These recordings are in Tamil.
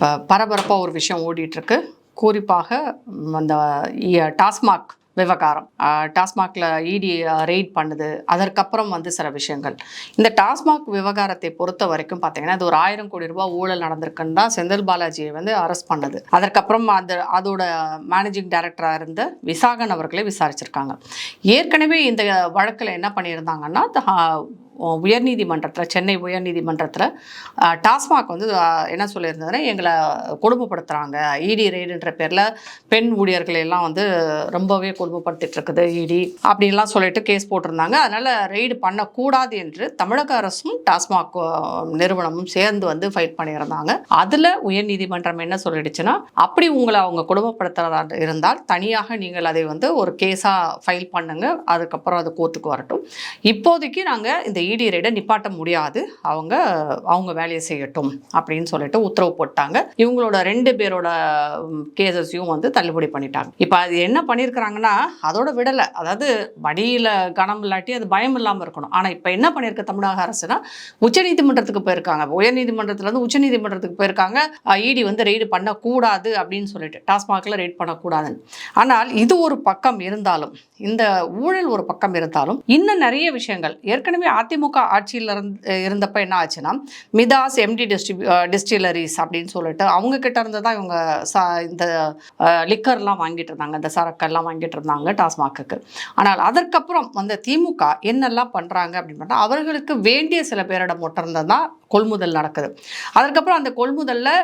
இப்போ பரபரப்பாக ஒரு விஷயம் ஓடிட்டுருக்கு. குறிப்பாக அந்த இ- டாஸ்மாக் விவகாரம். டாஸ்மாகில் டாஸ்மாக்ல இடி ரெய்ட் பண்ணுது. அதற்கப்புறம் வந்து சில விஷயங்கள். இந்த டாஸ்மாக் விவகாரத்தை பொறுத்த வரைக்கும் பார்த்தீங்கன்னா அது ஒரு ஆயிரம் கோடி ரூபாய் ஊழல் நடந்திருக்குன்னு தான் செந்தில் பாலாஜியை வந்து அரெஸ்ட் பண்ணது. அதற்கப்புறம் அந்த அதோட மேனேஜிங் டைரக்டராக இருந்த விசாகன் அவர்களை விசாரிச்சிருக்காங்க. ஏற்கனவே இந்த வழக்கில் என்ன பண்ணியிருந்தாங்கன்னா உயர்நீதிமன்றத்தில் சென்னை உயர்நீதிமன்றத்தில் டாஸ்மாக் வந்து என்ன சொல்லியிருந்ததுன்னா எங்களை கொடுமைப்படுத்துகிறாங்க இடி ரெய்டுன்ற பேரில் பெண் ஊழியர்களை எல்லாம் வந்து ரொம்பவே கொடுமைப்படுத்திட்டு இருக்குது இடி அப்படின்லாம் சொல்லிட்டு கேஸ் போட்டிருந்தாங்க. அதனால் ரெய்டு பண்ணக்கூடாது என்று தமிழக அரசும் டாஸ்மாக் நிறுவனமும் சேர்ந்து வந்து ஃபைட் பண்ணியிருந்தாங்க. அதில் உயர்நீதிமன்றம் என்ன சொல்லிடுச்சுன்னா அப்படி உங்களை அவங்க கொடுமைப்படுத்துகிறதா இருந்தால் தனியாக நீங்கள் அதை வந்து ஒரு கேஸாக ஃபைல் பண்ணுங்கள் அதுக்கப்புறம் அது கோர்ட்டுக்கு வரட்டும். இப்போதைக்கு நாங்கள் இந்த இடி ரைடை நிப்பாட்ட முடியாது. அவங்க அவங்க வேலையை செய்யட்டும் அப்படின்னு சொல்லிட்டு உத்தரவு போட்டாங்க. இவங்களோட ரெண்டு பேரோட கேசஸையும் வந்து தள்ளுபடி பண்ணிட்டாங்க. இப்போ அது என்ன பண்ணியிருக்கிறாங்கன்னா அதோட விடலை. அதாவது வடியில் கனம் இல்லாட்டி அது பயம் இல்லாமல் இருக்கணும். ஆனால் இப்போ என்ன பண்ணியிருக்க தமிழக அரசுனா உச்சநீதிமன்றத்துக்கு போயிருக்காங்க. உயர்நீதிமன்றத்துலேருந்து உச்சநீதிமன்றத்துக்கு போயிருக்காங்க. இடி வந்து ரெய்டு பண்ணக்கூடாது அப்படின்னு சொல்லிட்டு டாஸ்மாகில் ரெய்ட் பண்ணக்கூடாதுன்னு. ஆனால் இது ஒரு பக்கம் இருந்தாலும் இந்த ஊழல் ஒரு பக்கம் இருந்தாலும் இன்னும் நிறைய விஷயங்கள் ஏற்கனவே அதிமுக ஆட்சியில் இருந்து இருந்தப்ப என்ன ஆச்சுன்னா மிதாஸ் எம்டி டிஸ்டிலரிஸ் அப்படின்னு சொல்லிட்டு அவங்க கிட்ட இருந்து தான் இவங்க இந்த லிக்கர்லாம் வாங்கிட்டு இருந்தாங்க இந்த சரக்கெல்லாம் வாங்கிட்டு இருந்தாங்க டாஸ்மாக்கு ஆனால் அதற்கப்புறம் வந்த திமுக என்னெல்லாம் பண்ணுறாங்க அப்படின்னு பார்த்தா அவர்களுக்கு வேண்டிய சில பேரிடம் மட்டும் தான் கொள்முதல் நடக்குது. அதற்கப்புறம் அந்த கொள்முதலில்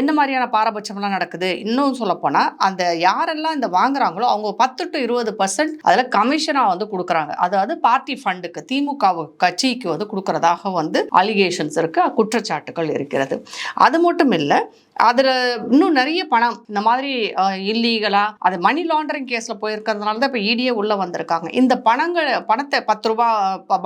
என்ன மாதிரியான பாரபட்சம்லாம் நடக்குது? இன்னும் சொல்லப்போனால் அந்த யாரெல்லாம் இந்த வாங்குறாங்களோ அவங்க பத்து டு இருபது பர்சன்ட் அதில் கமிஷனாக வந்து கொடுக்குறாங்க. அதாவது பார்ட்டி ஃபண்டுக்கு திமுக கட்சிக்கு வந்து கொடுக்கறதாக வந்து அலிகேஷன்ஸ் இருக்கு குற்றச்சாட்டுகள் இருக்கிறது. அது மட்டும் இல்லை அதில் இன்னும் நிறைய பணம் இந்த மாதிரி இல்லீகலாக அது மணி லாண்டரிங் கேஸில் போயிருக்கிறதுனால தான் இப்போ இடியே உள்ளே வந்திருக்காங்க. இந்த பணங்கள் பணத்தை பத்து ரூபா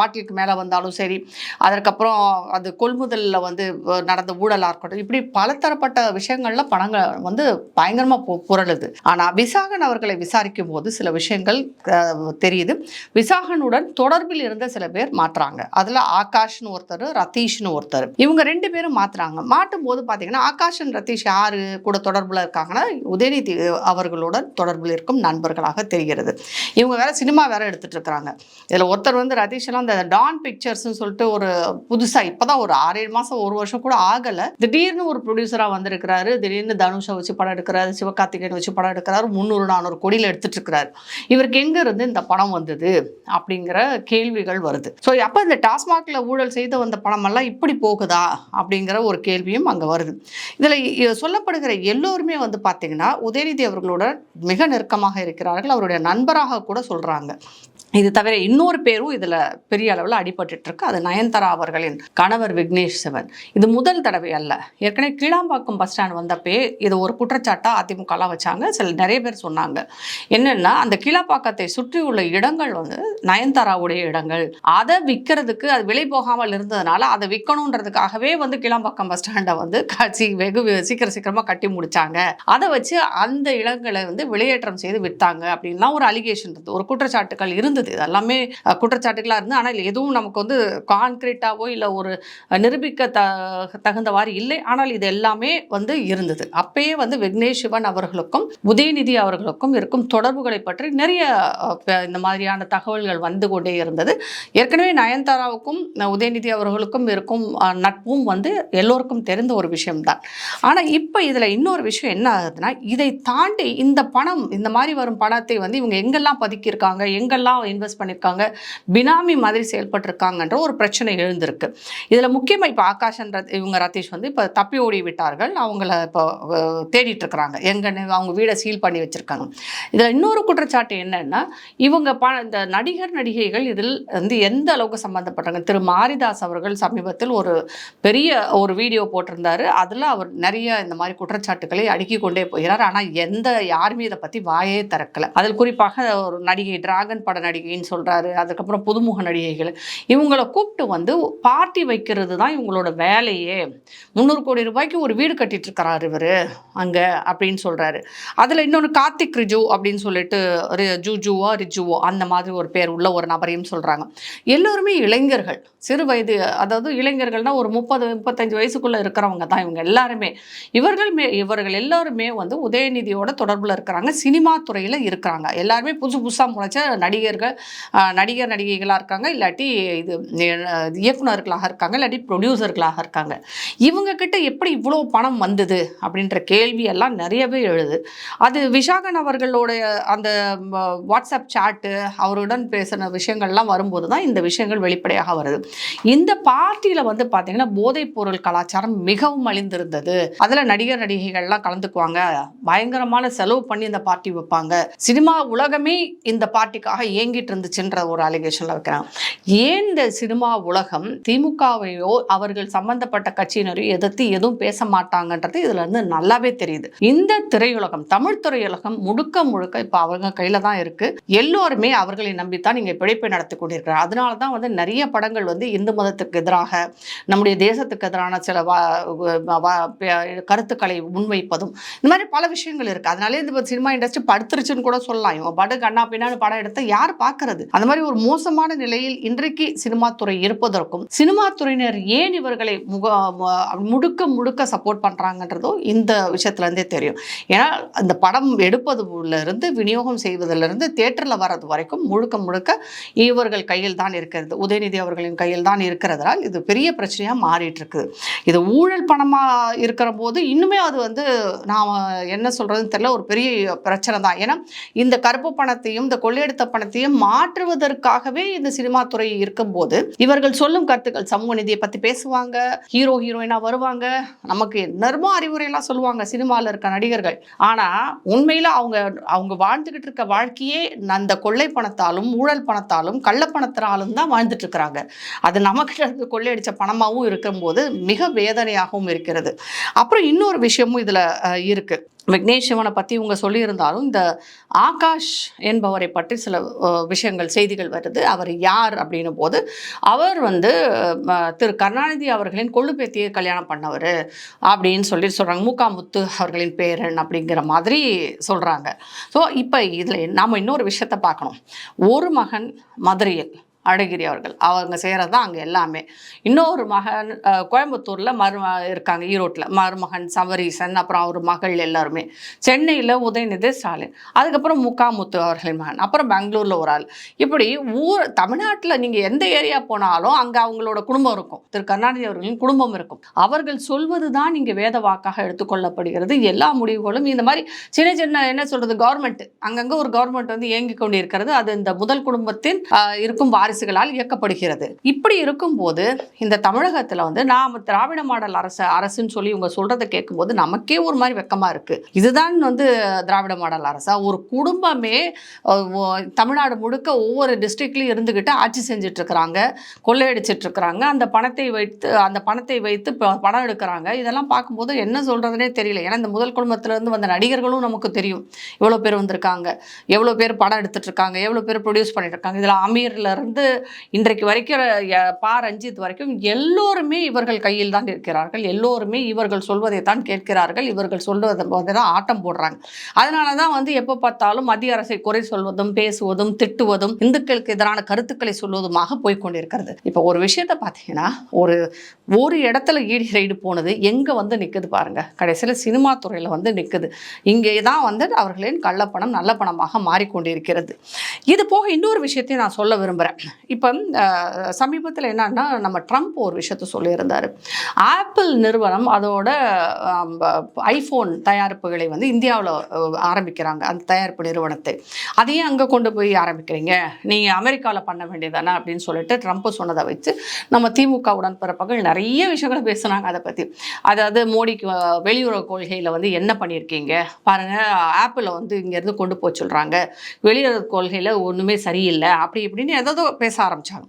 பாட்டிலுக்கு மேலே வந்தாலும் சரி அதற்கப்புறம் அது கொள்முதலில் வந்து நடந்த ஊழலாக இருக்கட்டும் இப்படி பலதரப்பட்ட விஷயங்கள்ல பணங்கள் வந்து பயங்கரமாக புரளுது. ஆனால் விசாகன் அவர்களை விசாரிக்கும் போது சில விஷயங்கள் தெரியுது. விசாகனுடன் தொடர்பில் இருந்த சில பேர் மாற்றுறாங்க அதில் ஆகாஷ்னு ஒருத்தர் ரதீஷ்னு ஒருத்தர். இவங்க ரெண்டு பேரும் மாற்றுறாங்க மாட்டும் போது பார்த்தீங்கன்னா ஆகாஷ் and யார் கூட தொடர்பில் இருக்காங்கன்னா உதயநிதி அவர்களுடன் தொடர்பில் இருக்கும் நண்பர்களாக தெரிகிறது. இவங்க வேற சினிமா வேற எடுத்துட்டு இருக்கிறாங்க. இதில் ஒருத்தர் வந்து ரதீஷெல்லாம் இந்த டான் பிக்சர்ஸ்னு சொல்லிட்டு ஒரு புதுசாக இப்போதான் ஒரு ஆறேழு மாதம் ஒரு வருஷம் கூட ஆகலை. திடீர்னு ஒரு ப்ரொடியூசராக வந்திருக்கிறாரு. திடீர்னு தனுஷை வச்சு படம் எடுக்கிறாரு சிவகார்த்திகேயன் வச்சு படம் எடுக்கிறாரு முந்நூறு நானூறு கோடியில் எடுத்துட்டு இருக்கிறாரு. இவருக்கு எங்கே இருந்து இந்த பணம் வந்தது அப்படிங்கிற கேள்விகள் வருது. ஸோ அப்போ இந்த டாஸ்மாகில் ஊழல் செய்து வந்த பணமெல்லாம் இப்படி போகுதா அப்படிங்கிற ஒரு கேள்வியும் அங்கே வருது. இதில் சொல்லப்படுகிற எல்லோருமே வந்து பார்த்தீங்கன்னா உதயநிதி அவர்களோட மிக நெருக்கமாக இருக்கிறார்கள். அவருடைய நண்பராக கூட சொல்கிறாங்க இது தவிர இன்னொரு பேரும் இதில் பெரிய அளவில் அடிபட்டுட்டு இருக்கு. அது நயன்தாரா அவர்களின் கணவர் விக்னேஷ் சிவன். இது முதல் தடவை அல்ல. ஏற்கனவே கீழாம்பாக்கம் பஸ் ஸ்டாண்ட் வந்தப்பே இது ஒரு குற்றச்சாட்டாக அதிமுகலாம் வச்சாங்க. சில நிறைய பேர் சொன்னாங்க. என்னென்னா அந்த கீழாம்பாக்கத்தை சுற்றி உள்ள இடங்கள் வந்து நயன்தாராவுடைய இடங்கள். அதை விற்கிறதுக்கு அது விலை போகாமல் இருந்ததுனால அதை விற்கணுன்றதுக்காகவே வந்து கீழாம்பாக்கம் பஸ் ஸ்டாண்டை வந்து காட்சி வெகு சீக்கிரம் சீக்கிரமாக கட்டி முடிச்சாங்க. அதை வச்சு அந்த இடங்களை வந்து வெளியேற்றம் செய்து விற்றாங்க அப்படின்லாம் ஒரு அலிகேஷன் இருந்தது. ஒரு குற்றச்சாட்டுகள் இருந்தது. இது எல்லாமே குற்றச்சாட்டுகளாக இருந்து ஆனால் எதுவும் நமக்கு வந்து கான்கிரீட்டாவோ இல்லை ஒரு நிரூபிக்க த தகுந்தவாறு இல்லை. ஆனால் இது எல்லாமே வந்து இருந்தது. அப்பயே வந்து விக்னேஷ் சிவன் அவர்களுக்கும் உதயநிதி அவர்களுக்கும் இருக்கும் தொடர்புகளை பற்றி நிறைய இந்த மாதிரியான தகவல்கள் வந்து கொண்டே இருந்தது. ஏற்கனவே நயன்தாராவுக்கும் உதயநிதி அவர்களுக்கும் இருக்கும் நட்பும் வந்து எல்லோருக்கும் தெரிந்த ஒரு விஷயம்தான். ஆனால் இப்போ இதில் இன்னொரு விஷயம் என்ன ஆகுதுன்னா இதை தாண்டி இந்த பணம் இந்த மாதிரி வரும் பணத்தை வந்து இவங்க எங்கெல்லாம் பதுக்கியிருக்காங்க எங்கெல்லாம் இன்வெஸ்ட் பண்ணியிருக்காங்க பினாமி மாதிரி செயல்பட்டிருக்காங்கன்ற ஒரு பிரச்சனை எழுந்திருக்கு. இதில் முக்கியமாக இப்போ ஆகாஷன் ரத் இவங்க ரதீஷ் வந்து இப்போ தப்பி ஓடி விட்டார்கள். அவங்கள இப்போ தேடிட்டு இருக்கிறாங்க. எங்கன்னு அவங்க வீடை சீல் பண்ணி வச்சுருக்காங்க. இதில் இன்னொரு குற்றச்சாட்டு என்னென்னா இவங்க ப இந்த நடிகர் நடிகைகள் இதில் வந்து எந்த அளவுக்கு சம்மந்தப்பட்டாங்க திரு மாரிதாஸ் அவர்கள் சமீபத்தில் ஒரு பெரிய ஒரு வீடியோ போட்டிருந்தாரு. அதில் அவர் நிறைய இந்த மாதிரி குற்றச்சாட்டுகளை அடுக்கிக் கொண்டே போகிறார். ஆனால் எந்த யாருமே இதை பற்றி வாயே திறக்கல. அதில் குறிப்பாக ஒரு நடிகை டிராகன் பட நடிகை நடிகைன்னு சொல்கிறாரு அதுக்கப்புறம் புதுமுக நடிகைகள். இவங்களை கூப்பிட்டு வந்து பார்ட்டி வைக்கிறது தான் இவங்களோட வேலையே. முந்நூறு கோடி ரூபாய்க்கு ஒரு வீடு கட்டிட்டு இருக்கிறாரு இவர். அங்கே அப்படின்னு சொல்கிறாரு அதில் இன்னொன்று கார்த்திக் ரிஜு அப்படின்னு சொல்லிட்டு ரி- ஜூஜுவோ ரிஜுவோ அந்த மாதிரி ஒரு பேர் உள்ள ஒரு நபரையும் சொல்கிறாங்க எல்லோருமே இளைஞர்கள். சிறு வயது அதாவது இளைஞர்கள்னால் ஒரு முப்பது முப்பத்தஞ்சு வயசுக்குள்ளே இருக்கிறவங்க தான் இவங்க எல்லாருமே. இவர்கள் மே இவர்கள் எல்லாருமே வந்து உதயநிதியோட தொடர்பில் இருக்கிறாங்க. சினிமா துறையில் இருக்கிறாங்க. எல்லாருமே புதுசு புதுசாக முளைச்ச நடிகர்கள் நடிகர் நடிகைகளாக இருக்காங்க. இல்லாட்டி இது இயக்குநர்களாக இருக்காங்க. இல்லாட்டி ப்ரொடியூசர்களாக இருக்காங்க. இவங்க கிட்ட எப்படி இவ்வளோ பணம் வந்தது அப்படின்ற கேள்வி எல்லாம் நிறையவே எழுது. அது விஷாகன் அவர்களுடைய அந்த வாட்ஸ்அப் சாட்டு அவருடன் பேசின விஷயங்கள்லாம் வரும்போது தான் இந்த விஷயங்கள் வெளிப்படையாக வருது. இந்த பார்ட்டியில் வந்து பார்த்தீங்கன்னா போதைப் பொருள் கலாச்சாரம் மிகவும் அழிந்திருந்தது. அதில் நடிகர் நடிகைகள்லாம் கலந்துக்குவாங்க. பயங்கரமான செலவு பண்ணி இந்த பார்ட்டி வைப்பாங்க. சினிமா உலகமே இந்த பார்ட்டிக்காக இயங்கிட்டு இருந்துச்சுன்ற ஒரு அலிகேஷனில் வைக்கிறாங்க ஏன் இந்த சினிமா உலகம் திமுகவையோ அவர்கள் சம்பந்தப்பட்ட கட்சியினரையோ எதிர்த்து எதுவும் பேச மாட்டாங்கன்றது இதுல இருந்து நல்லாவே தெரியுது. இந்த திரையுலகம் தமிழ் திரையுலகம் முழுக்க முழுக்க இப்போ அவங்க கையில தான் இருக்கு. எல்லோருமே அவர்களை நம்பித்தான் நீங்க பிழைப்பை நடத்தி கொண்டிருக்கிறார். அதனால தான் வந்து நிறைய படங்கள் வந்து இந்து மதத்துக்கு எதிராக நம்முடைய தேசத்துக்கு எதிரான சில கருத்துக்களை முன்வைப்பதும் இந்த மாதிரி பல விஷயங்கள் இருக்கு. அதனாலே இந்த சினிமா இண்டஸ்ட்ரி படுத்துருச்சுன்னு கூட சொல்லலாம். இவங்க படு கண்ணா பின்னான்னு படம் எடுத்து யார் பார்க்கறது. அந்த மாதிரி ஒரு மோசமான நிலையில் இன்றைக்கு சினிமா துறை இருப்பதற்கும் சினிமா துறையினர் ஏன் இவர்களை முக முழுக்க முழுக்க சப்போர்ட் பண்றாங்கன்றதோ இந்த விஷயத்துலேருந்தே தெரியும். ஏன்னா அந்த படம் எடுப்பதுலேருந்து விநியோகம் செய்வதிலிருந்து தேட்டரில் வர்றது வரைக்கும் முழுக்க முழுக்க இவர்கள் கையில் தான் இருக்கிறது. உதயநிதி அவர்களின் கையில் தான் இருக்கிறதால் இது பெரிய பிரச்சனையாக மாறிட்டு இருக்குது இது ஊழல் பணமாக இருக்கிற போது இன்னுமே அது வந்து நாம் என்ன சொல்கிறதுன்னு தெரியல ஒரு பெரிய பிரச்சனை தான் ஏன்னா இந்த கருப்பு பணத்தையும் இந்த கொள்ளையெடுத்த பணத்தையும் மாற்றுவதற்காகவே இந்த சினிமா துறை இருக்கும்போது இவர்கள் சொல்லும் கருத்துக்கள் சமூக நிதியை பத்தி பேசுவாங்க ஹீரோ ஹீரோயினா வருவாங்க. நமக்கு என்னமோ அறிவுரையெல்லாம் சொல்லுவாங்க சினிமாவில் இருக்க நடிகர்கள். ஆனா உண்மையில அவங்க அவங்க வாழ்ந்துகிட்டு இருக்க வாழ்க்கையே அந்த கொள்ளை பணத்தாலும் ஊழல் பணத்தாலும் கள்ளப்பணத்தினாலும் தான் வாழ்ந்துட்டு இருக்கிறாங்க. அது நமக்கிட்ட இருந்து கொள்ளையடிச்ச பணமாகவும் இருக்கும்போது மிக வேதனையாகவும் இருக்கிறது. அப்புறம் இன்னொரு விஷயமும் இதுல இருக்குது இருக்கு. விக்னேஷ் சிவனை பற்றி இவங்க சொல்லியிருந்தாலும் இந்த ஆகாஷ் என்பவரை பற்றி சில விஷயங்கள் செய்திகள் வருது. அவர் யார் அப்படின்னும் போது அவர் வந்து திரு கருணாநிதி அவர்களின் கொள்ளுப்பேத்தியை கல்யாணம் பண்ணவர் அப்படின்னு சொல்லி சொல்கிறாங்க மூக்காமுத்து அவர்களின் பேரன் அப்படிங்கிற மாதிரி சொல்கிறாங்க ஸோ இப்போ இதில் நாம் இன்னொரு விஷயத்தை பார்க்கணும். ஒரு மகன் மதுரையில் அழகிரி அவர்கள். அவங்க செய்கிறது தான் அங்கே எல்லாமே. இன்னொரு மகன் கோயம்புத்தூரில் மரு இருக்காங்க ஈரோட்டில் மருமகன் சவரீசன் அப்புறம் அவர் மகள் எல்லாருமே. சென்னையில் உதயநிதி ஸ்டாலின். அதுக்கப்புறம் முக்காமுத்து அவர்களின் மகன். அப்புறம் பெங்களூரில் ஒரு ஆள். இப்படி ஊர் தமிழ்நாட்டில் நீங்கள் எந்த ஏரியா போனாலும் அங்கே அவங்களோட குடும்பம் இருக்கும். திரு கருணாநிதி அவர்களின் குடும்பம் இருக்கும். அவர்கள் சொல்வது தான் இங்கே வேத வாக்காக எடுத்துக்கொள்ளப்படுகிறது எல்லா முடிவுகளும் இந்த மாதிரி சின்ன சின்ன என்ன சொல்கிறது கவர்மெண்ட் அங்கங்கே ஒரு கவர்மெண்ட் வந்து இயங்கி கொண்டிருக்கிறது. அது இந்த முதல் குடும்பத்தின் இருக்கும் வாரிசு அரசுகளால் இயக்கப்படுகிறது. இப்படி இருக்கும்போது இந்த தமிழகத்தில் வந்து நாம் திராவிட மாடல் அரசு அரசுன்னு சொல்லி இவங்க சொல்றதை கேட்கும்போது நமக்கே ஒரு மாதிரி வெக்கமாக இருக்கு. இதுதான் வந்து திராவிட மாடல் அரசா? ஒரு குடும்பமே தமிழ்நாடு முழுக்க ஒவ்வொரு டிஸ்ட்ரிக்ட்லையும் இருந்துக்கிட்டு ஆட்சி செஞ்சுட்டு இருக்கிறாங்க கொள்ளையடிச்சிட்டு இருக்கிறாங்க அந்த பணத்தை வைத்து அந்த பணத்தை வைத்து ப- பணம் எடுக்கிறாங்க. இதெல்லாம் பார்க்கும்போது என்ன சொல்றதுனே தெரியல. ஏன்னா இந்த முதல் குடும்பத்திலேருந்து வந்த நடிகர்களும் நமக்கு தெரியும். எவ்வளோ பேர் வந்திருக்காங்க. எவ்வளோ பேர் படம் எடுத்துட்டு இருக்காங்க எவ்வளோ பேர் ப்ரொடியூஸ் பண்ணிட்டு இருக்காங்க இதில் அமீர்ல இருந்து இன்றைக்கு வரைக்கும் பா ரஞ்சித் வரைக்கும் எல்லோருமே இவர்கள் கையில் தான் இருக்கிறார்கள். எல்லோருமே இவர்கள் சொல்வதை தான் கேட்கிறார்கள். இவர்கள் சொல்வதை தான் ஆட்டம் போடுறாங்க. அதனால தான் வந்து எப்போ பார்த்தாலும் மத்திய அரசை குறை சொல்வதும் பேசுவதும் திட்டுவதும் இந்துக்களுக்கு எதிரான கருத்துக்களை சொல்வதுமாக போய்கொண்டிருக்கிறது இப்போ ஒரு விஷயத்தை பார்த்தீங்கன்னா ஒரு ஒரு இடத்துல ஈடி ரைடு போனது எங்கே வந்து நிற்குது பாருங்க. கடைசியில் சினிமா துறையில் வந்து நிற்குது இங்கே தான் வந்து அவர்களின் கள்ளப்பணம் நல்ல பணமாக மாறிக்கொண்டிருக்கிறது இது போக இன்னொரு விஷயத்தையும் நான் சொல்ல விரும்புகிறேன் இப்போ சமீபத்தில் என்னன்னா நம்ம ட்ரம்ப் ஒரு விஷயத்த சொல்லியிருந்தார். ஆப்பிள் நிறுவனம் அதோட ஐஃபோன் தயாரிப்புகளை வந்து இந்தியாவில் ஆரம்பிக்கிறாங்க அந்த தயாரிப்பு நிறுவனத்தை. அதையும் அங்கே கொண்டு போய் ஆரம்பிக்கிறீங்க. நீங்கள் அமெரிக்காவில் பண்ண வேண்டியதானே அப்படின்னு சொல்லிட்டு ட்ரம்ப் சொன்னதை வச்சு நம்ம திமுக உடன்பிறப்புகள் நிறைய விஷயங்களை பேசுனாங்க அதை பற்றி அதாவது மோடிக்கு வெளியுறவு கொள்கையில் வந்து என்ன பண்ணியிருக்கீங்க? பாருங்கள் ஆப்பிளை வந்து இங்கேருந்து கொண்டு போக சொல்கிறாங்க வெளியுறவு கொள்கையில் ஒன்றுமே சரியில்லை. அப்படி இப்படின்னு ஏதாவது பேச ஆரம்பிச்சாங்க.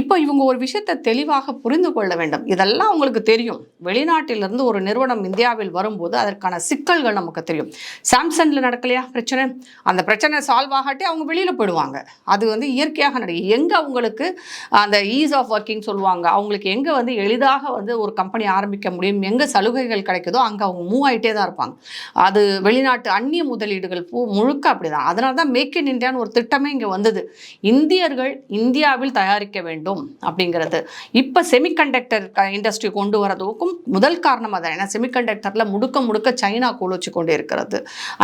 இப்போ இவங்க ஒரு விஷயத்தை தெளிவாக புரிந்து கொள்ள வேண்டும். இதெல்லாம் அவங்களுக்கு தெரியும். வெளிநாட்டிலிருந்து ஒரு நிறுவனம் இந்தியாவில் வரும்போது அதற்கான சிக்கல்கள் நமக்கு தெரியும். சாம்சங்கில் நடக்கலையா பிரச்சனை? அந்த பிரச்சனை சால்வ் ஆகாட்டி அவங்க வெளியில் போயிடுவாங்க. அது வந்து இயற்கையாக நடக்கும் எங்கே அவங்களுக்கு அந்த ஈஸ் ஆஃப் ஒர்க்கிங் சொல்லுவாங்க. அவங்களுக்கு எங்கே வந்து எளிதாக வந்து ஒரு கம்பெனி ஆரம்பிக்க முடியும்? எங்கே சலுகைகள் கிடைக்குதோ அங்கே அவங்க மூவ் ஆகிட்டே தான் இருப்பாங்க. அது வெளிநாட்டு அந்நிய முதலீடுகள் பூ முழுக்க அப்படிதான். அதனால தான் மேக் இன் இந்தியான்னு ஒரு திட்டமே இங்கே வந்தது. இந்தியர்கள் இந்தியாவில் தயாரிக்க வேண்டும் அப்படிங்கிறது. இப்போ செமிகண்டக்டர் இண்டஸ்ட்ரி கொண்டு வரதுக்கும் முதல் காரணம் அதான். ஏன்னா செமிகண்டக்டரில் முடுக்க முடுக்க சைனா கோலச்சு கொண்டு இருக்கிறது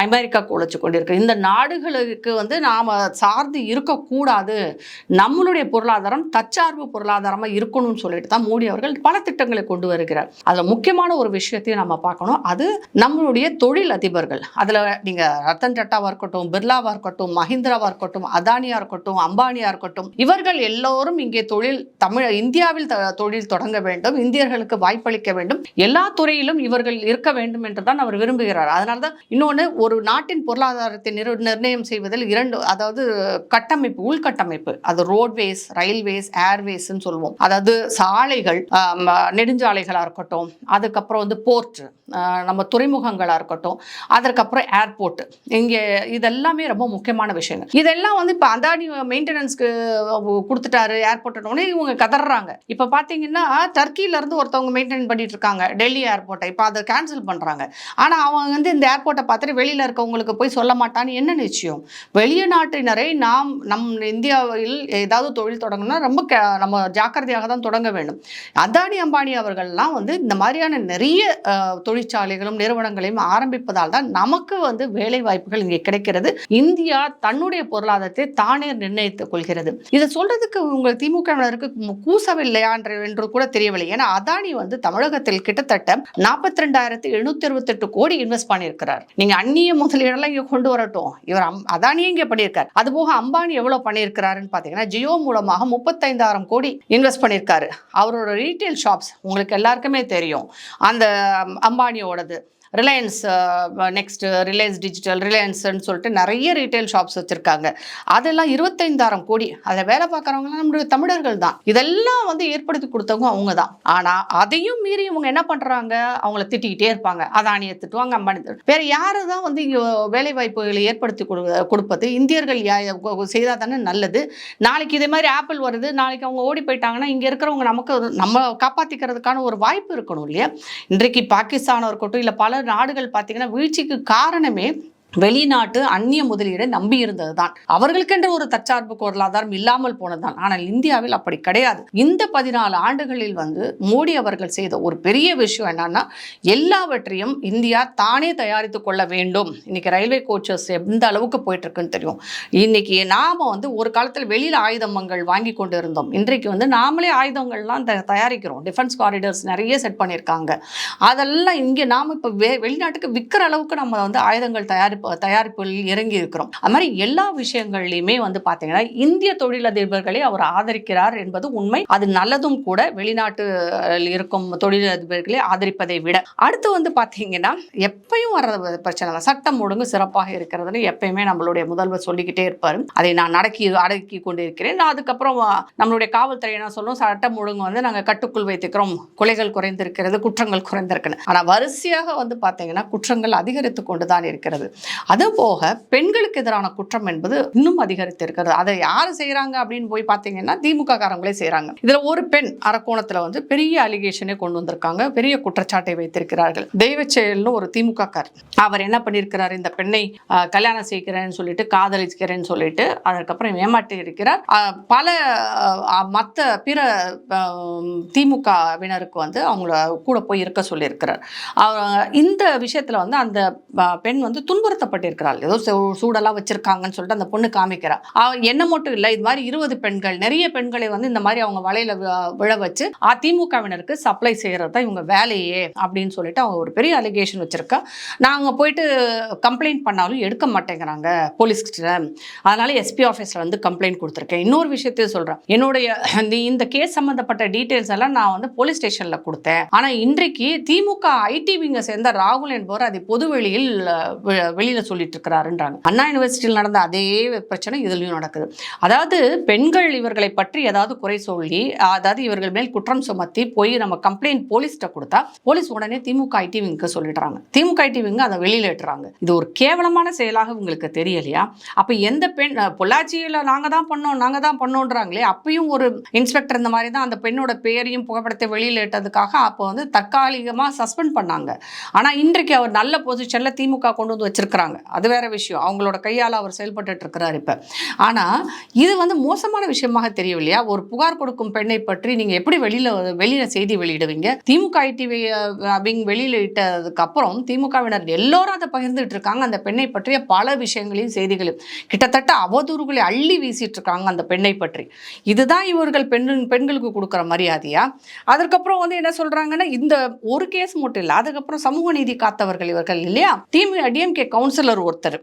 அமெரிக்கா கோலச்சு கொண்டு இருக்கிறது இந்த நாடுகளுக்கு வந்து நாம் சார்ந்து இருக்கக்கூடாது. நம்மளுடைய பொருளாதாரம் தற்சார்பு பொருளாதாரமாக இருக்கணும்னு சொல்லிட்டு தான் மோடி அவர்கள் பல திட்டங்களை கொண்டு வருகிறார். அதில் முக்கியமான ஒரு விஷயத்தையும் நம்ம பார்க்கணும். அது நம்மளுடைய தொழில் அதிபர்கள். அதில் நீங்கள் ரத்தன் டட்டாவாக இருக்கட்டும் பிர்லாவாக இருக்கட்டும் மஹிந்திராவாக இருக்கட்டும் அதானியாக இருக்கட்டும் அம்பானியாக இருக்கட்டும் இவர்கள் எல்லோரும் இங்கே தொழில் தமிழ் இந்தியாவில் த- தொழில் தொடங்க வேண்டும் இந்தியர்களுக்கு வாய்ப்பளிக்க வேண்டும். எல்லா துறையிலும் இவர்கள் இருக்க வேண்டும் என்று தான் அவர் விரும்புகிறார். அதனால தான் இன்னொன்று ஒரு நாட்டின் பொருளாதாரத்தை நிர் நிர்ணயம் செய்வதில் இரண்டு அதாவது கட்டமைப்பு உள்கட்டமைப்பு அது ரோட்வேஸ் ரயில்வேஸ் ஏர்வேஸ்ன்னு சொல்லுவோம். அதாவது சாலைகள் நெடுஞ்சாலைகளாக இருக்கட்டும் அதுக்கப்புறம் வந்து போர்ட் நம்ம துறைமுகங்களாக இருக்கட்டும் அதற்கப்புறம் ஏர்போர்ட் இங்கே இதெல்லாமே ரொம்ப முக்கியமான விஷயங்கள். இதெல்லாம் வந்து இப்போ அதானி மெயின்டெனன்ஸ்க்கு கொடுத்துட்டாரு ஏர்போர்ட்னு இவங்க கதறாங்க இப்போ பார்த்தீங்கன்னா டர்க்கியிலேருந்து ஒருத்தவங்க மெயின்டைன் பண்ணிட்டு இருக்காங்க டெல்லி ஏர்போர்ட்டை இப்போ அதை கேன்சல் பண்ணுறாங்க ஆனால் அவங்க வந்து இந்த ஏர்போர்ட்டை பார்த்துட்டு வெளியில் இருக்கவங்களுக்கு போய் சொல்ல மாட்டான்னு என்ன நிச்சயம்? வெளிய நாட்டினரை நாம் நம் இந்தியாவில் ஏதாவது தொழில் தொடங்கணும்னா ரொம்ப க நம்ம ஜாக்கிரதையாக தான் தொடங்க வேண்டும். அதானி அம்பானி அவர்கள்லாம் வந்து இந்த மாதிரியான நிறைய தொழில் தொழிற்சாலைகளும் நிறுவனங்களையும் ஆரம்பிப்பதால் தான் நமக்கு வந்து வேலை வாய்ப்புகள் இங்கே கிடைக்கிறது. இந்தியா தன்னுடைய பொருளாதாரத்தை தானே நிர்ணயித்துக் கொள்கிறது. இதை சொல்றதுக்கு உங்கள் திமுகவினருக்கு கூசவில்லையா என்று கூட தெரியவில்லை. ஏன்னா அதானி வந்து தமிழகத்தில் கிட்டத்தட்ட நாற்பத்தி ரெண்டாயிரத்தி எழுநூத்தி அறுபத்தெட்டு கோடி இன்வெஸ்ட் பண்ணியிருக்கிறார். நீங்க அந்நிய முதலீடெல்லாம் இங்க கொண்டு வரட்டும். இவர் அம்- அதானியே இங்க பண்ணியிருக்காரு. அது போக அம்பானி எவ்வளவு பண்ணியிருக்கிறாருன்னு பாத்தீங்கன்னா ஜியோ மூலமாக முப்பத்தைந்தாயிரம் கோடி இன்வெஸ்ட் பண்ணியிருக்காரு. அவரோட ரீட்டைல் ஷாப்ஸ் உங்களுக்கு எல்லாருக்குமே தெரியும். அந்த அம்பா அம்பானியோடது ரிலையன்ஸ் நெக்ஸ்ட்டு ரிலையன்ஸ் டிஜிட்டல் ரிலையன்ஸ்னு சொல்லிட்டு நிறைய ரீட்டைல் ஷாப்ஸ் வச்சுருக்காங்க. அதெல்லாம் இருபத்தைந்தாயிரம் கோடி. அதில் வேலை பார்க்குறவங்களாம் நம்மளுடைய தமிழர்கள் தான். இதெல்லாம் வந்து ஏற்படுத்தி கொடுத்தவங்க அவங்க தான். ஆனால் அதையும் மீறி இவங்க என்ன பண்ணுறாங்க அவங்கள திட்டிக்கிட்டே இருப்பாங்க. அதானியை திட்டுவாங்க அம்பானி திட்டு. வேறு யார் தான் வந்து இங்கே வேலை வாய்ப்புகளை ஏற்படுத்தி கொடு கொடுப்பது? இந்தியர்கள் செய்தால் தானே நல்லது. நாளைக்கு இதே மாதிரி ஆப்பிள் வருது. நாளைக்கு அவங்க ஓடி போயிட்டாங்கன்னா இங்கே இருக்கிறவங்க நமக்கு நம்ம காப்பாற்றிக்கிறதுக்கான ஒரு வாய்ப்பு இருக்கணும் இல்லையா? இன்றைக்கு பாகிஸ்தானாக இருக்கட்டும் இல்லை பல நாடுகள் பார்த்தீங்கன்னா வீழ்ச்சிக்கு காரணமே வெளிநாட்டு அந்நிய முதலீடை நம்பி இருந்தது தான் அவர்களுக்கென்று ஒரு தற்சார்பு பொருளாதாரம் இல்லாமல் போனதுதான். ஆனால் இந்தியாவில் அப்படி கிடையாது. இந்த பதினாலு ஆண்டுகளில் வந்து மோடி அவர்கள் செய்த ஒரு பெரிய விஷயம் என்னன்னா எல்லாவற்றையும் இந்தியா தானே தயாரித்து கொள்ள வேண்டும். இன்னைக்கு ரயில்வே கோச்சஸ் எந்த அளவுக்கு போயிட்டு இருக்குன்னு தெரியும். இன்னைக்கு நாம வந்து ஒரு காலத்தில் வெளியில் ஆயுதங்கள் வாங்கி கொண்டு இருந்தோம் இன்றைக்கு வந்து நாமளே ஆயுதங்கள்லாம் த- தயாரிக்கிறோம். டிஃபென்ஸ் காரிடர்ஸ் நிறைய செட் பண்ணியிருக்காங்க. அதெல்லாம் இங்கே நாம் இப்போ வெ வெளிநாட்டுக்கு விற்கிற அளவுக்கு நம்ம வந்து ஆயுதங்கள் தயாரிப்பு தயாரிப்பில் இறங்கி இருக்கிறோம் அது மாதிரி எல்லா விஷயங்கள்லையுமே வந்து பார்த்தீங்கன்னா இந்திய தொழிலதிபர்களை அவர் ஆதரிக்கிறார் என்பது உண்மை. அது நல்லதும் கூட வெளிநாட்டில் இருக்கும் தொழிலதிபர்களை ஆதரிப்பதை விட. அடுத்து வந்து பார்த்தீங்கன்னா எப்பயும் வர்ற பிரச்சனை தான் சட்டம் ஒழுங்கு சிறப்பாக இருக்கிறதுன்னு எப்பயுமே நம்மளுடைய முதல்வர் சொல்லிக்கிட்டே இருப்பார். அதை நான் நடக்கி அடக்கி கொண்டு இருக்கிறேன் நான் அதுக்கப்புறம் நம்மளுடைய காவல்துறை என்ன சொல்லும்? சட்டம் ஒழுங்கு வந்து நாங்கள் கட்டுக்குள் வைத்துக்கிறோம் கொலைகள் குறைந்திருக்கிறது குற்றங்கள் குறைந்திருக்குன்னு. ஆனால் வரிசையாக வந்து பார்த்தீங்கன்னா குற்றங்கள் அதிகரித்து கொண்டு தான் இருக்கிறது. அது போக பெண்களுக்கு எதிரான குற்றம் என்பது இன்னும் அதிகரித்து இருக்கிறது அதை யார் செய்கிறாங்க அப்படின்னு போய் பார்த்தீங்கன்னா திமுக காரங்களே செய்கிறாங்க இதில் ஒரு பெண் அரக்கோணத்தில் வந்து பெரிய அலிகேஷனே கொண்டு வந்திருக்காங்க. பெரிய குற்றச்சாட்டை வைத்திருக்கிறார்கள். தெய்வ செயல்னு ஒரு திமுக கார் அவர் என்ன பண்ணியிருக்கிறார்? இந்த பெண்ணை கல்யாணம் செய்கிறேன்னு சொல்லிட்டு காதலிக்கிறேன்னு சொல்லிட்டு அதற்கப்புறம் ஏமாற்றி இருக்கிறார். பல மற்ற பிற திமுகவினருக்கு வந்து அவங்கள கூட போய் இருக்க சொல்லியிருக்கிறார். இந்த விஷயத்தில் வந்து அந்த பெண் வந்து துன்புறுத்தப்பட்டிருக்கிறாள் ஏதோ சூடெல்லாம் வச்சிருக்காங்கன்னு சொல்லிட்டு அந்த பொண்ணு காமிக்கிறா. என்ன மட்டும் இல்லை இது மாதிரி இருபது பெண்கள் நிறைய பெண்களை வந்து இந்த மாதிரி அவங்க வலையில விழ வச்சு அதிமுகவினருக்கு சப்ளை செய்கிறது தான் இவங்க வேலையே அப்படின்னு சொல்லிட்டு அவங்க ஒரு பெரிய அலிகேஷன் வச்சிருக்கா. நாங்கள் போயிட்டு கம்ப்ளைண்ட் பண்ணாலும் எடுக்க மாட்டேங்கிறாங்க போலீஸ்கிட்ட. அதனால எஸ்பி ஆஃபீஸில் வந்து கம்ப்ளைண்ட் கொடுத்துருக்கேன். இன்னொரு விஷயத்தையும் சொல்கிறேன் என்னுடைய இந்த- இந்த கேஸ் சம்மந்தப்பட்ட டீட்டெயில்ஸ் எல்லாம் நான் வந்து போலீஸ் ஸ்டேஷனில் கொடுத்தேன். ஆனால் இன்றைக்கு திமுக ஐடி விங்கை சேர்ந்த ராகுல் என்பவர் அதை பொதுவெளியில் வெளியில் சொல்லிட்டு இருக்கிறாருன்றாங்க அண்ணா யூனிவர்சிட்டியில் நடந்த அதே பிரச்சனை இதுலயும் நடக்குது. அதாவது பெண்கள் இவர்களை பற்றி ஏதாவது குறை சொல்லி அதாவது இவர்கள் மேல் குற்றம் சுமத்தி போய் நம்ம கம்ப்ளைண்ட் போலீஸ்கிட்ட கொடுத்தா போலீஸ் உடனே திமுக ஐடி சொல்லிடுறாங்க. திமுக ஐடிவிங்க அதை வெளியில் எட்டுறாங்க இது ஒரு கேவலமான செயலாக உங்களுக்கு தெரியலையா? அப்ப எந்த பெண் பொள்ளாச்சியில் பொள்ளாச்சியில நாங்க தான் பண்ணோம் நாங்க தான் பண்ணோன்றாங்களே அப்பயும் ஒரு இன்ஸ்பெக்டர் இந்த மாதிரி தான் அந்த பெண்ணோட பேரையும் புகைப்படத்தை வெளியில் இட்டதுக்காக அப்போ வந்து தற்காலிகமா சஸ்பெண்ட் பண்ணாங்க. ஆனா இன்றைக்கு அவர் நல்ல பொசிஷன்ல திமுக கொண்டு வந்து வச்சிருக்க இருக்கிறாங்க அது வேற விஷயம். அவங்களோட கையால் அவர் செயல்பட்டு இருக்கிறார் இப்போ. ஆனால் இது வந்து மோசமான விஷயமாக தெரியவில்லையா? ஒரு புகார் கொடுக்கும் பெண்ணை பற்றி நீங்கள் எப்படி வெளியில் வெளியில் செய்தி வெளியிடுவீங்க? திமுக ஐடி விங் வெளியில இட்டதுக்கு அப்புறம் திமுகவினர் எல்லோரும் அதை பகிர்ந்துட்டு இருக்காங்க. அந்த பெண்ணை பற்றிய பல விஷயங்களையும் செய்திகளையும். கிட்டத்தட்ட அவதூறுகளை அள்ளி வீசிட்டு இருக்காங்க அந்த பெண்ணை பற்றி. இதுதான் இவர்கள் பெண் பெண்களுக்கு கொடுக்குற மரியாதையா? அதற்கப்புறம் வந்து என்ன சொல்றாங்கன்னா இந்த ஒரு கேஸ் மட்டும் இல்லை அதுக்கப்புறம் சமூக நீதி காத்தவர்கள் இவர்கள் இல்லையா? திமு டிஎம்கே கவுன்சிலர் ஒருத்தர்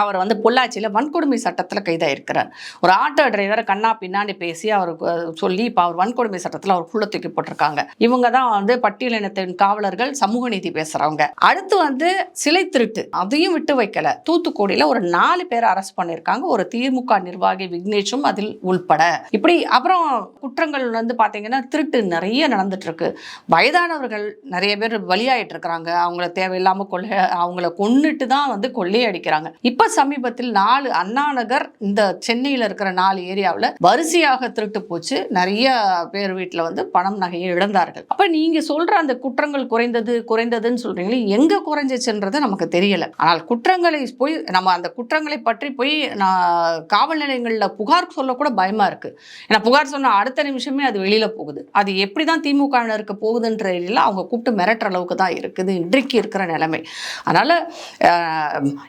அவர் வந்து பொள்ளாச்சியில் வன்கொடுமை சட்டத்தில் கைதாயிருக்கிறார். ஒரு ஆட்டோ டிரைவரை கண்ணா பின்னாடி பேசி அவருக்கு சொல்லி இப்போ அவர் வன்கொடுமை சட்டத்தில் அவர் குள்ள தூக்கி போட்டிருக்காங்க. இவங்க தான் வந்து பட்டியலினத்தின் காவலர்கள் சமூக நீதி பேசுகிறவங்க அடுத்து வந்து சிலை திருட்டு அதையும் விட்டு வைக்கல. தூத்துக்குடியில் ஒரு நாலு பேர் அரெஸ்ட் பண்ணியிருக்காங்க. ஒரு திமுக நிர்வாகி விக்னேஷும் அதில் உள்பட. இப்படி அப்புறம் குற்றங்கள் வந்து பார்த்தீங்கன்னா திருட்டு நிறைய நடந்துட்டு இருக்கு வயதானவர்கள் நிறைய பேர் பலியாயிட்டு இருக்கிறாங்க அவங்கள தேவையில்லாமல் கொள்ள அவங்கள கொன்னுட்டு தான் வந்து வந்து கொள்ளையடிக்கிறாங்க. இப்ப சமீபத்தில் நாலு அண்ணா நகர் இந்த சென்னையில் இருக்கிற நாலு ஏரியாவில் வரிசையாக திருட்டு போச்சு. நிறைய பேர் வீட்டில் வந்து பணம் நகையை இழந்தார்கள். அப்ப நீங்க சொல்ற அந்த குற்றங்கள் குறைந்தது குறைந்ததுன்னு சொல்றீங்களே எங்க குறைஞ்சிச்சுன்றது நமக்கு தெரியல. ஆனால் குற்றங்களை போய் நம்ம அந்த குற்றங்களை பற்றி போய் நான் காவல் நிலையங்களில் புகார் சொல்லக்கூட பயமா இருக்கு. ஏன்னா புகார் சொன்ன அடுத்த நிமிஷமே அது வெளியில போகுது. அது எப்படி தான் திமுகவினருக்கு போகுதுன்ற அவங்க கூப்பிட்டு மிரட்டுற அளவுக்கு தான் இருக்குது இன்றைக்கு இருக்கிற நிலைமை. அதனால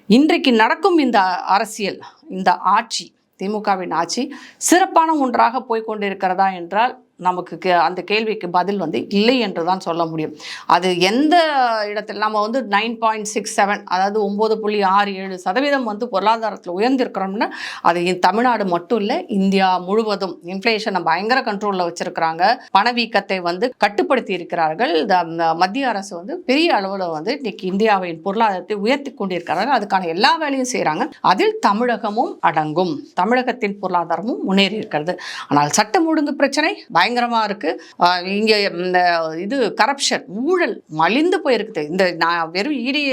இன்றைக்கு நடக்கும் இந்த அரசியல் இந்த ஆட்சி திமுகவின் ஆட்சி சிறப்பான ஒன்றாக போய்கொண்டிருக்கிறதா என்றால் நமக்கு கே- அந்த கேள்விக்கு பதில் வந்து இல்லை என்று தான் சொல்ல முடியும். அது எந்த இடத்தில் நம்ம வந்து நைன் பாயிண்ட் சிக்ஸ் செவன் அதாவது ஒம்பது புள்ளி ஆறு ஏழு சதவீதம் வந்து பொருளாதாரத்தில் உயர்ந்திருக்கிறோம்னா அது தமிழ்நாடு மட்டும் இல்லை இந்தியா முழுவதும் இன்ஃப்ளேஷனை பயங்கர கண்ட்ரோலில் வச்சிருக்கிறாங்க. பணவீக்கத்தை வந்து கட்டுப்படுத்தி இருக்கிறார்கள். இந்த மத்திய அரசு வந்து பெரிய அளவில் வந்து இன்னைக்கு இந்தியாவின் பொருளாதாரத்தை உயர்த்தி கொண்டிருக்கிறார்கள். அதுக்கான எல்லா வேலையும் செய்கிறாங்க அதில் தமிழகமும் அடங்கும். தமிழகத்தின் பொருளாதாரமும் முன்னேறி இருக்கிறது. ஆனால் சட்டம் ஒழுங்கு பிரச்சனை பயங்கரமாக இருக்குது இங்கே இந்த இது கரப்ஷன் ஊழல் மலிந்து போயிருக்குது. இந்த நான் வெறும் இடி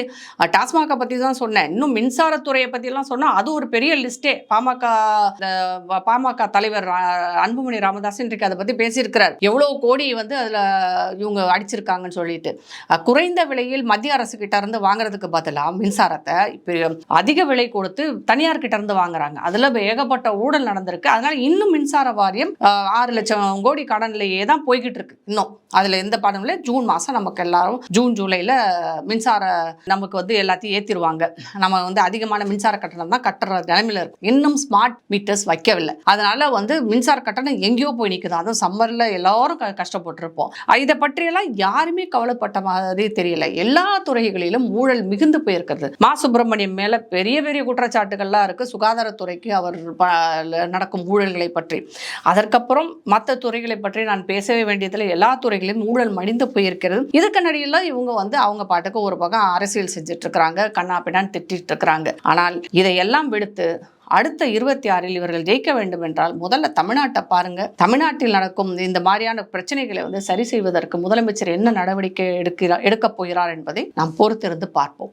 டாஸ்மாகை பற்றி தான் சொன்னேன். இன்னும் மின்சாரத்துறையை பற்றிலாம் சொன்னால் அது ஒரு பெரிய லிஸ்ட்டே. பாமக பாமக தலைவர் அன்புமணி ராமதாஸ் இன்றைக்கு அதை பற்றி பேசியிருக்கிறார். எவ்வளோ கோடி வந்து அதில் இவங்க அடிச்சிருக்காங்கன்னு சொல்லிட்டு. குறைந்த விலையில் மத்திய அரசு கிட்ட இருந்து வாங்குறதுக்கு பதிலாக மின்சாரத்தை இப்போ அதிக விலை கொடுத்து தனியார் கிட்ட இருந்து வாங்குறாங்க. அதில் ஏகப்பட்ட ஊழல் நடந்திருக்கு. அதனால இன்னும் மின்சார வாரியம் ஆறு லட்சம் கோடி கடன்லையே தான் போய்கிட்டு இருக்கு இன்னும். அதில் எந்த பணம் இல்லை. ஜூன் மாதம் நமக்கு எல்லாரும் ஜூன் ஜூலையில் மின்சார நமக்கு வந்து எல்லாத்தையும் ஏற்றிடுவாங்க நம்ம வந்து அதிகமான மின்சார கட்டணம் தான் கட்டுற நிலைமையில இருக்கும். இன்னும் ஸ்மார்ட் மீட்டர்ஸ் வைக்கவில்லை. அதனால் வந்து மின்சார கட்டணம் எங்கேயோ போய் நிற்குது அதுவும் சம்மரில் எல்லோரும் க கஷ்டப்பட்டிருப்போம். இதை பற்றியெல்லாம் யாருமே கவலைப்பட்ட மாதிரி தெரியல. எல்லா துறைகளிலும் ஊழல் மிகுந்து போயிருக்கிறது. மா. சுப்பிரமணியம் மேலே பெரிய பெரிய குற்றச்சாட்டுகள்லாம் இருக்குது சுகாதாரத்துறைக்கு அவர் நடக்கும் ஊழல்களை பற்றி. அதற்கப்புறம் மற்ற துறைகளை பற்றி நான் பேசவே வேண்டியதில் எல்லா துறை துறைகளிலும் ஊழல் மடிந்து போயிருக்கிறது. இதுக்கு இவங்க வந்து அவங்க பாட்டுக்கு ஒரு பக்கம் அரசியல் செஞ்சுட்டு இருக்கிறாங்க கண்ணா பின்னான்னு திட்டிட்டு இருக்கிறாங்க ஆனால் இதையெல்லாம் விடுத்து அடுத்த இருபத்தி ஆறில் இவர்கள் ஜெயிக்க வேண்டும் என்றால் முதல்ல தமிழ்நாட்டை பாருங்க. தமிழ்நாட்டில் நடக்கும் இந்த மாதிரியான பிரச்சனைகளை வந்து சரி செய்வதற்கு முதலமைச்சர் என்ன நடவடிக்கை எடுக்கிறார் எடுக்கப் போகிறார் என்பதை நாம் பொறுத்திருந்து பார்ப்போம்.